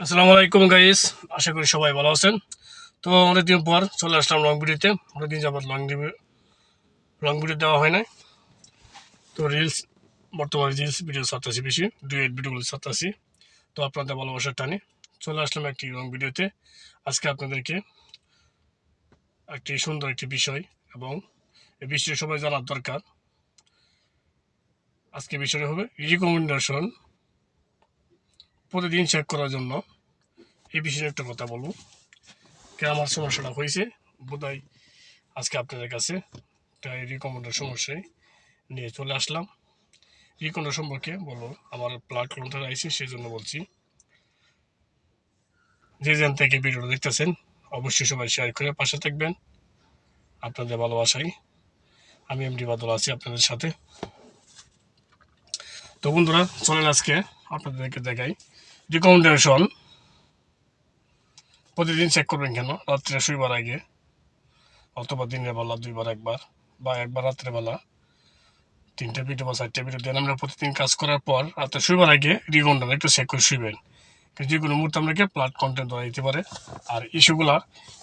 আসসালামু আলাইকুম গাইস আশা করি সবাই ভালো আছেন। তো অনেকদিন পর চলে আসলাম লং ভিডিওতে অনেকদিন যাবত লং ভিডিও লং ভিডিও দেওয়া হয় না তো রিলস বর্তমানে রিলস ভিডিও ছাড়তেছি বেশি। ডুয়েট ভিডিওগুলো ছাড়তেছি। তো আপনাদের ভালোবাসার টানে চলে আসলাম একটি লং ভিডিওতে আজকে আপনাদেরকে একটি সুন্দর একটি বিষয় এবং এই বিষয়ে সবাই জানার দরকার। আজকে বিষয়টা হবে রিকমেন্ডেশন প্রতিদিন চেক করার জন্য। এই বিষয়ে একটা কথা বলব। কে আমার সমস্যাটা হয়েছে, বোধহয় আজকে আপনাদের কাছে তাই রিকমেন্ডের সমস্যায় নিয়ে চলে আসলাম। রিকমেন্ডের সম্পর্কে বলব, আমার প্ল্যাটফর্মটা আইসি সেই জন্য বলছি। যে যেন থেকে ভিডিওটা দেখতেছেন, অবশ্যই সবাই শেয়ার করে পাশে থাকবেন। আপনাদের ভালোবাসাই আমি এমডি বাদল আছি আপনাদের সাথে। তো বন্ধুরা, চলেন আজকে আপনাদেরকে দেখাই। রিকমেন্ডেশন প্রতিদিন চেক করবেন কেন? রাত্রে শুইবার আগে অথবা দিনের বেলা, দুইবার, একবার বা একবার রাত্রেবেলা তিনটে ভিডিও বা চারটে ভিডিও দেন। আমরা প্রতিদিন কাজ করার পর রাত্রে শুইবার আগে রিকমেন্ডেশন একটু চেক করে শুইবেন। যে কোনো মুহূর্তে আপনাকে প্লাট কন্টেন্ট ধরা দিতে পারে। আর ইস্যুগুলা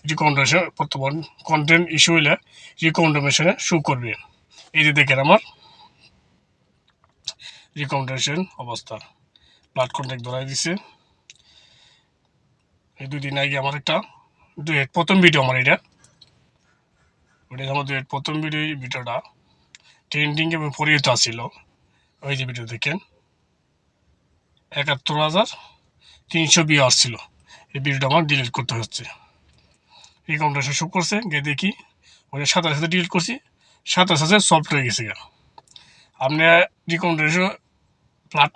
রিকমেন্ডেশন বর্তমান কন্টেন্ট ইস্যু হইলে রিকমেন্ডেশনে শু করবে এই যে দেখেন আমার রিকমেন্ডেশন অবস্থা। ব্লাড কন্ট্যাক্ট ধরাই দিছে। এই দুদিন আগে আমার একটা দুয়েট প্রথম ভিডিও আমার এটা। ওটা আমার দুয়েট প্রথম ভিডিও এই ভিডিওটা ট্রেন্ডিং এবং পরিহিত আসছিল ওই যে ভিডিও দেখেন। একাত্তর হাজার তিনশো বিয়ে আসছিল এই ভিডিওটা আমার ডিলিট করতে হচ্ছে। রিকমেন্ডেশন শো করছে, গিয়ে দেখি। ওটা সাথে সাথে ডিলিট করছি সাথে সাথে সফট হয়ে গেছে গা। আপনি রিকমেন্ডেশন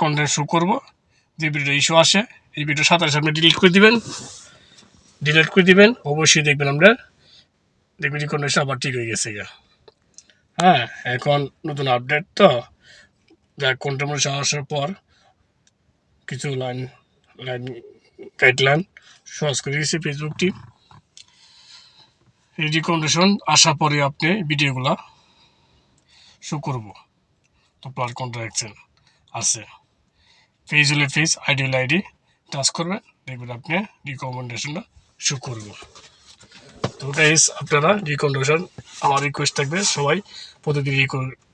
কন্টেন্ট শো করব। যে ভিডিও ইস্যু আসে, এই ভিডিও সাথে সাথে ডিলিট করে দিবেন। ডিলিট করে দিবেন, অবশ্যই দেখবেন আমরা। দেখবেন রিকন্ডিশন আবার ঠিক হয়ে গেছে গা। হ্যাঁ এখন নতুন আপডেট তো। যা কন্টেন্ট আসার পর কিছু লাইন লাইন গাইডলাইন সহজ করে দিয়েছে ফেসবুকটি এই রিকন্ডিশন আসার পরে আপনি ভিডিওগুলা শো করব। তো প্লাট কন্ট্রাকশন আছে। পেজ হলে পেজ আইডি হলে আইডি টাচ করবেন দেখবেন আপনি রিকমেন্ডেশনটা শো করবেন তো গাইস আপনারা রিকমেন্ডেশন আমার রিকোয়েস্ট থাকবে, সবাই প্রতিদিন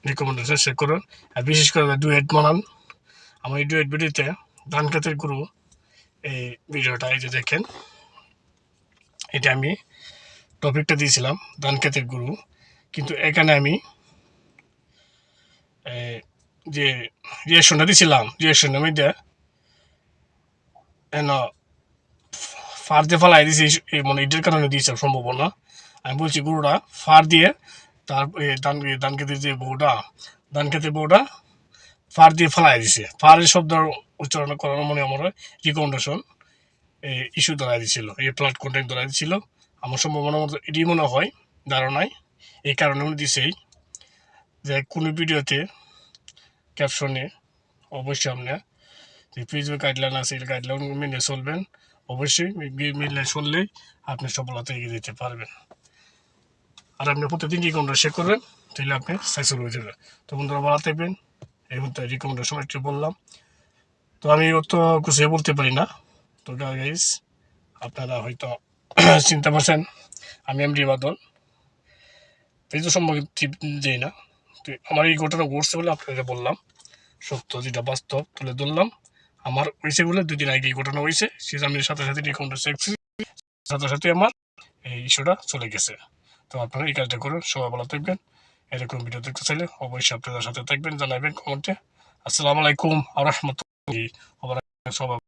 রিকমেন্ডেশন শেয়ার করুন। আর বিশেষ করে দু ডুয়েট বানান। আমার এই ডুয়েট ভিডিওতে ধান খাতের গুরু এই ভিডিওটা এই যে দেখেন, এটা আমি টপিকটা দিয়েছিলাম ধান গুরু কিন্তু এখানে আমি যে রিয়াকশনটা দিছিলাম রিয়াকশনের মধ্যে এন, ফার দিয়ে ফালাই দিছি মানে এটার কারণে দিয়েছে সম্ভাবনা আমি বলছি, গরুটা ফার দিয়ে, তার ধান ধান খেতের যে বউটা, ধান খেতের বউটা ফার দিয়ে ফালাই দিছে। ফারের শব্দ উচ্চারণ করার মনে আমার রিকমেন্ডেশন ইস্যু ধরা দিছিল এই প্লাট কন্টেন্ট ধরা দিছিল। আমার সম্ভাবনা মতো এটি মনে হয়, ধারণায়, এই কারণে উনি দিছেই যে কোনো ভিডিওতে ক্যাপশনে অবশ্যই আপনার ফেসবুক গাইডলাইন আছে, এই গাইডলাইন মেনে চলবেন। অবশ্যই মিলে চললেই আপনি সফলতা এগিয়ে যেতে পারবেন। আর আপনি প্রতিদিন রিকমেন্ডেশন করবেন, তাহলে আপনি সাকসেসফুল হয়ে যাবেন। তো বন্ধুরা, ভালো থাকবেন। এই মধ্যে রিকমেন্ডেশন একটু বললাম। তো আমি অত কিছু বলতে পারি না। তো গাইস আপনারা হয়তো চিন্তা পারছেন, আমি এমডি বাদল। পেজও সম্পর্কে টিপ দিই না। তো আমার এই ঘটনা ঘটছে বলে আপনাদের বললাম। সত্য যেটা বাস্তব তুলে ধরলাম। আমার হয়েছে বলে দুদিন আগে ঘটনা হয়েছে। সেটা আমি সাথে সাথে রিকমেন্ড চেকছি সাথে সাথে আমার এই ইস্যুটা চলে গেছে। তো আপনারা এই কাজটা করুন, সবাই ভালো থাকবেন। এরকম ভিডিও দেখতে চাইলে অবশ্যই আপনাদের সাথে থাকবেন, জানাবেন কমেন্টে আসসালামু আলাইকুম আ সবাই